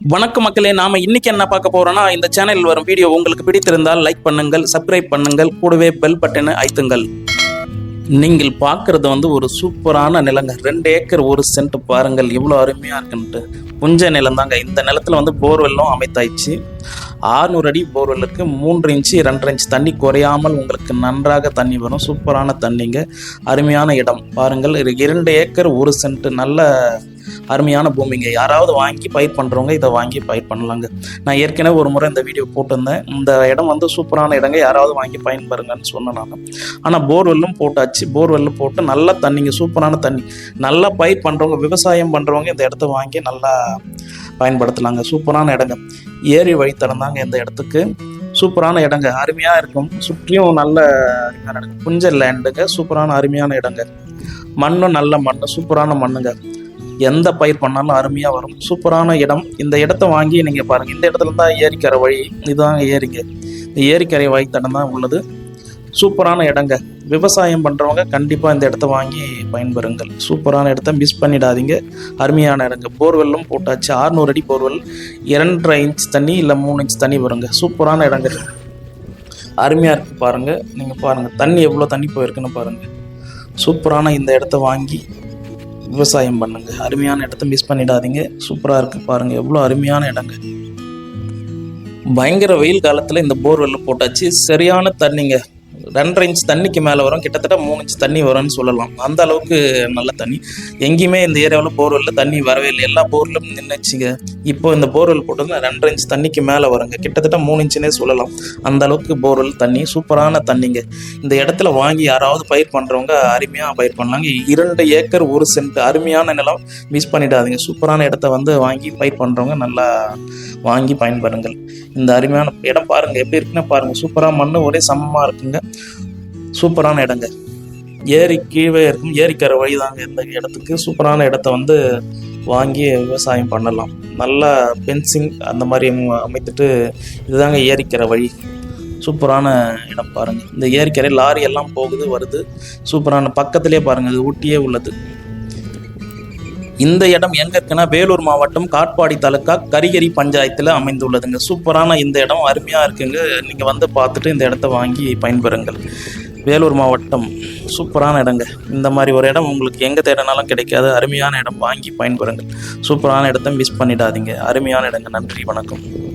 வணக்கம் மக்களே நாம இன்னைக்கு என்ன பார்க்க போறோம்னா இந்த சேனலில் வரும் வீடியோ உங்களுக்கு பிடித்திருந்தால் லைக் பண்ணுங்கள் சப்ஸ்கிரைப் பண்ணுங்கள் கூடவே பெல் பட்டனை அழுத்துங்கள். நீங்கள் பார்க்கறது வந்து ஒரு சூப்பரான நிலங்க. ரெண்டு ஏக்கர் ஒரு சென்ட் பாருங்கள் இவ்வளோ அருமையாக இருக்குன்ட்டு. புஞ்ச நிலம் தாங்க. இந்த நிலத்தில் வந்து போர்வெல்லும் அமைத்தாயிடுச்சு ஆறுநூறு அடி போர்வெல்லுக்கு மூன்று இன்ச்சு ரெண்டரை இன்ச் தண்ணி குறையாமல் உங்களுக்கு நன்றாக தண்ணி வரும். சூப்பரான தண்ணிங்க. அருமையான இடம். பாருங்கள் இரண்டு ஏக்கர் ஒரு சென்ட் நல்ல அருமையான பூமிங்க. யாராவது வாங்கி பயிர் பண்ணுறவங்க இதை வாங்கி பயிர் பண்ணலாங்க. நான் ஏற்கனவே ஒரு முறை இந்த வீடியோ போட்டிருந்தேன். இந்த இடம் வந்து சூப்பரான இடங்க. யாராவது வாங்கி பயன்பெறுங்கன்னு சொன்னேன் நான். ஆனால் போர்வெல்லும் போட்டாச்சு. போர்வெல்லும் போட்டு நல்ல தண்ணிங்க. சூப்பரான தண்ணி. நல்லா பயிர் பண்ணுறவங்க விவசாயம் பண்ணுறவங்க இந்த இடத்த வாங்கி நல்லா பயன்படுத்தலாங்க. சூப்பரான இடங்க. ஏரி வழித்தடம் தாங்க இந்த இடத்துக்கு. சூப்பரான இடங்க. அருமையாக இருக்கும். சுற்றியும் நல்ல அருமையான இடங்க. புஞ்ச லேண்டுங்க சூப்பரான அருமையான இடங்க. மண்ணும் நல்ல மண் சூப்பரான மண்ணுங்க. எந்த பயிர் பண்ணாலும் அருமையாக வரும். சூப்பரான இடம். இந்த இடத்த வாங்கி நீங்கள் பாருங்கள் இந்த இடத்துல தான் ஏரிக்கரை வழி இதுதாங்க ஏரிங்க இந்த ஏரிக்கரை வாய்த்தடம் தான் உள்ளது. சூப்பரான இடங்க. விவசாயம் பண்ணுறவங்க கண்டிப்பாக இந்த இடத்த வாங்கி பயன்பெறுங்கள். சூப்பரான இடத்த மிஸ் பண்ணிடாதீங்க. அருமையான இடங்க. போர்வெல்லும் போட்டாச்சு. 600 அடி போர்வெல். இரண்டரை இன்ச் தண்ணி இல்லை மூணு இன்ச் தண்ணி வருங்க. சூப்பரான இடங்க. அருமையாக இருக்குது பாருங்கள் நீங்கள் பாருங்கள் தண்ணி எவ்வளோ தண்ணி போயிருக்குன்னு பாருங்கள் சூப்பரான இந்த இடத்த வாங்கி விவசாயம் பண்ணுங்க. அருமையான இடத்த மிஸ் பண்ணிடாதீங்க. சூப்பராக இருக்குது பாருங்கள் எவ்வளோ அருமையான இடங்க. பயங்கர வெயில் காலத்தில் இந்த போர்வெல்ல போட்டாச்சு. சரியான தண்ணிங்க. ரெண்டரை இன்ச் தண்ணிக்கு மேலே வரும். கிட்டத்தட்ட மூணு இன்ச் தண்ணி வரும்னு சொல்லலாம். அந்த அளவுக்கு நல்ல தண்ணி. எங்கேயுமே இந்த ஏரியாவில் போர்வெல்ல தண்ணி வரவே இல்லை. எல்லா போர்வெலும் நின்றுச்சுங்க இப்போ இந்த போர்வெல் போட்டது ரெண்டரை இன்ச் தண்ணிக்கு மேலே வருங்க. கிட்டத்தட்ட மூணு இன்ச்சுனே சொல்லலாம். அந்த அளவுக்கு போர்வெல் தண்ணி. சூப்பரான தண்ணிங்க. இந்த இடத்துல வாங்கி யாராவது பயிர் பண்ணுறவங்க அருமையாக பயிர் பண்ணலாங்க. இரண்டு ஏக்கர் ஒரு சென்ட் அருமையான நிலம் மிஸ் பண்ணிடாதீங்க. சூப்பரான இடத்த வந்து வாங்கி பயிர் பண்ணுறவங்க நல்லா வாங்கி பயன்பெறுங்கள். இந்த அருமையான இடம் பாருங்கள் எப்படி இருக்குன்னு பாருங்கள் சூப்பராக மண்ணு ஒரே சமமாக இருக்குங்க. சூப்பரான இடங்க. ஏரி கீழே இருக்கும் ஏரிக்கரை வழிதாங்க இந்த இடத்துக்கு. சூப்பரான இடத்த வந்து வாங்கி விவசாயம் பண்ணலாம். நல்லா பென்சிங் அந்த மாதிரி அமைத்துட்டு இதுதாங்க ஏரிக்கரை வழி. சூப்பரான இடம் பாருங்கள் இந்த ஏரிக்கரை லாரி எல்லாம் போகுது வருது. சூப்பரான பக்கத்திலே பாருங்கள் இது ஊட்டியே உள்ளது. இந்த இடம் எங்கே இருக்குன்னா வேலூர் மாவட்டம் காட்பாடி தாலுக்கா கரிகரி பஞ்சாயத்தில் அமைந்துள்ளதுங்க. சூப்பரான இந்த இடம் அருமையாக இருக்குங்க. நீங்கள் வந்து பார்த்துட்டு இந்த இடத்த வாங்கி பயன்பெறுங்கள். வேலூர் மாவட்டம் சூப்பரான இடங்க. இந்த மாதிரி ஒரு இடம் உங்களுக்கு எங்கே தேடினாலும் கிடைக்காது. அருமையான இடம். வாங்கி பயன்பெறுங்கள். சூப்பரான இடத்த மிஸ் பண்ணிடாதீங்க. அருமையான இடங்க. நன்றி. வணக்கம்.